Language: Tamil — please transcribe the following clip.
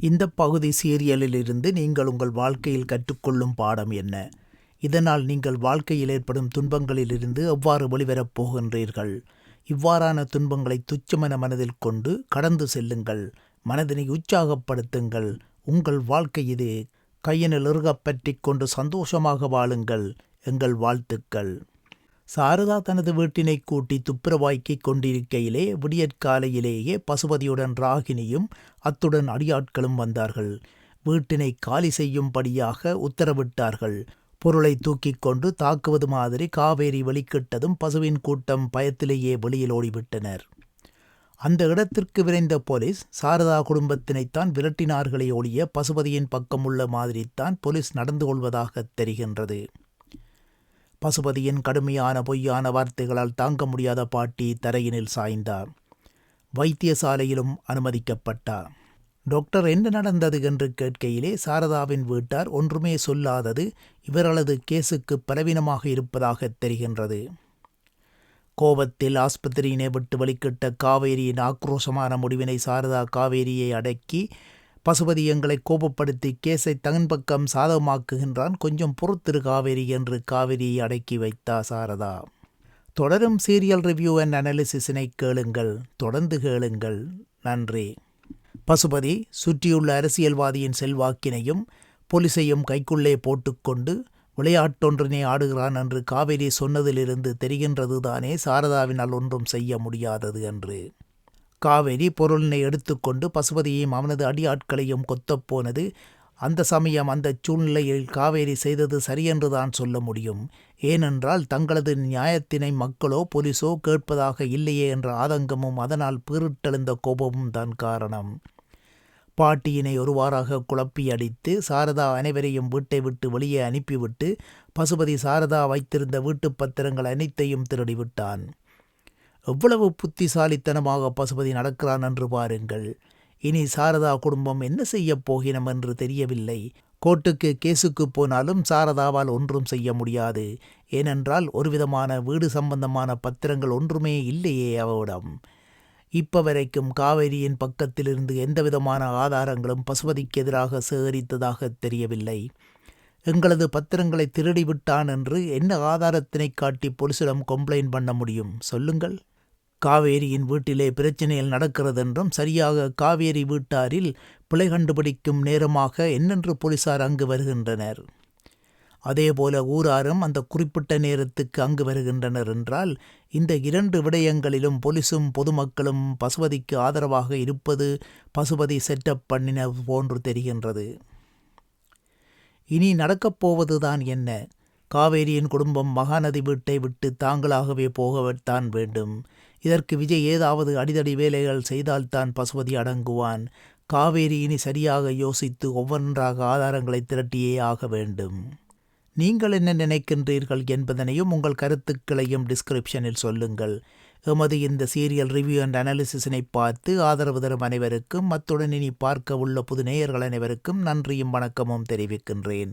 இந்த பகுதி சீரியலிலிருந்து நீங்கள் உங்கள் வாழ்க்கையில் கற்றுக்கொள்ளும் பாடம் என்ன? இதனால் நீங்கள் வாழ்க்கையில் ஏற்படும் துன்பங்களிலிருந்து எவ்வாறு வெளிவரப் போகின்றீர்கள்? இவ்வாறான துன்பங்களை துச்சமென மனதில் கொண்டு கடந்து செல்லுங்கள். மனதினை உற்சாகப்படுத்துங்கள். உங்கள் வாழ்க்கை இது. கையினில் இறுகப் பற்றிக் கொண்டு சந்தோஷமாக வாழுங்கள். எங்கள் வாழ்த்துக்கள். சாரதா தனது வீட்டினை கூட்டி துப்புரவாய்க்கிக் கொண்டிருக்கையிலே விடியற்காலையிலேயே பசுபதியுடன் ராகினியும் அத்துடன் அடியாட்களும் வந்தார்கள். வீட்டினை காலி செய்யும்படியாக உத்தரவிட்டார்கள். பொருளை தூக்கிக் கொண்டு தாக்குவது மாதிரி காவேரி வெளிக்கிட்டதும் பசுவின் கூட்டம் பயத்திலேயே வெளியில் ஓடிவிட்டனர். அந்த இடத்திற்கு விரைந்த போலீஸ் சாரதா குடும்பத்தினைத்தான் விரட்டினார்களே ஒழிய பசுபதியின் பக்கமுள்ள மாதிரித்தான் போலீஸ் நடந்து கொள்வதாக தெரிகின்றது. பசுபதியின் கடுமையான பொய்யான வார்த்தைகளால் தாங்க முடியாத பாட்டி தரையினில் சாய்ந்தார். வைத்தியசாலையிலும் அனுமதிக்கப்பட்டார். டாக்டர் என்ன நடந்தது? என்று கேட்கையிலே சாரதாவின் வீட்டார் ஒன்றுமே சொல்லாதது இவர்களது கேஸுக்கு பலவீனமாக இருப்பதாக தெரிகின்றது. கோபத்தில் ஆஸ்பத்திரியினை விட்டு வெளிக்கிட்ட காவேரியின் ஆக்ரோஷமான முடிவினை சாரதா காவேரியை அடக்கி பசுபதி எங்களை கோபப்படுத்தி கேஸை தன்பக்கம் சாதகமாக்குகின்றான். கொஞ்சம் பொறுத்திரு காவேரி என்று காவேரியை அடக்கி வைத்தா சாரதா. தொடரும் சீரியல் ரிவ்யூ அண்ட் அனாலிசிஸினை கேளுங்கள். தொடர்ந்து கேளுங்கள். நன்றி. பசுபதி சுற்றியுள்ள அரசியல்வாதியின் செல்வாக்கினையும் போலீஸையும் கைக்குள்ளே போட்டுக்கொண்டு விளையாட்டொன்றினை ஆடுகிறான் என்று காவேரி சொன்னதிலிருந்து தெரிகின்றதுதானே சாரதாவினால் ஒன்றும் செய்ய முடியாதது என்று. காவேரி பொருளினை எடுத்துக்கொண்டு பசுபதியையும் அவனது அடியாட்களையும் கொத்தப் போனது. அந்த சமயம் அந்த சூழ்நிலையில் காவேரி செய்தது சரியென்றுதான் சொல்ல முடியும். ஏனென்றால் தங்களது நியாயத்தினை மக்களோ போலீஸோ கேட்பதாக இல்லையே என்ற ஆதங்கமும் அதனால் பீரிட்டெழுந்த கோபமும் தான் காரணம். பாட்டியினை ஒருவாறாக குழப்பி அடித்து சாரதா அனைவரையும் வீட்டை விட்டு வெளியே அனுப்பிவிட்டு பசுபதி சாரதா வைத்திருந்த வீட்டுப் பத்திரங்கள் அனைத்தையும் திருடிவிட்டான். எவ்வளவு புத்திசாலித்தனமாக பசுபதி நடக்கிறான் என்று பாருங்கள். இனி சாரதா குடும்பம் என்ன செய்யப் போகினம் என்று தெரியவில்லை. கோர்ட்டுக்கு கேஸுக்கு போனாலும் சாரதாவால் ஒன்றும் செய்ய முடியாது. ஏனென்றால் ஒருவிதமான வீடு சம்பந்தமான பத்திரங்கள் ஒன்றுமே இல்லையே அவரிடம் இப்ப வரைக்கும் காவேரியின் பக்கத்திலிருந்து எந்தவிதமான ஆதாரங்களும் பசுபதிக்கு எதிராக சேகரித்ததாக தெரியவில்லை. எங்களது பத்திரங்களை திருடிவிட்டான் என்று என்ன ஆதாரத்தினை காட்டி போலீசிடம் கம்ப்ளைண்ட் பண்ண முடியும்? சொல்லுங்கள். காவேரியின் வீட்டிலே பிரச்சனைகள் நடக்கிறதென்றும் சரியாக காவேரி வீட்டாரில் பிழை கண்டுபிடிக்கும் நேரமாக என்னென்று போலீசார் அங்கு வருகின்றனர். அதேபோல ஊராரும் அந்த குறிப்பிட்ட நேரத்துக்கு அங்கு வருகின்றனர் என்றால் இந்த இரண்டு விடயங்களிலும் போலீசும் பொதுமக்களும் பசுபதிக்கு ஆதரவாக இருப்பது பசுபதி செட்டப் பண்ணின போன்று தெரிகின்றது. இனி நடக்கப் போவதுதான் என்ன? காவேரியின் குடும்பம் மகாநதி வீட்டை விட்டு தாங்களாகவே போகத்தான் வேண்டும். இதற்கு விஜய் ஏதாவது அடிதடி வேலைகள் செய்தால்தான் பசுபதி அடங்குவான். காவேரி இனி சரியாக யோசித்து ஒவ்வொன்றாக ஆதாரங்களை திரட்டியே ஆக வேண்டும். நீங்கள் என்ன நினைக்கின்றீர்கள் என்பதனையும் உங்கள் கருத்துக்களையும் டிஸ்கிரிப்ஷனில் சொல்லுங்கள். எமது இந்த சீரியல் ரிவ்யூ அண்ட் அனாலிசிஸினை பார்த்து ஆதரவு தரும் அனைவருக்கும் அத்துடன் இனி பார்க்க உள்ள புது நேயர்கள் அனைவருக்கும் நன்றியும் வணக்கமும் தெரிவிக்கின்றேன்.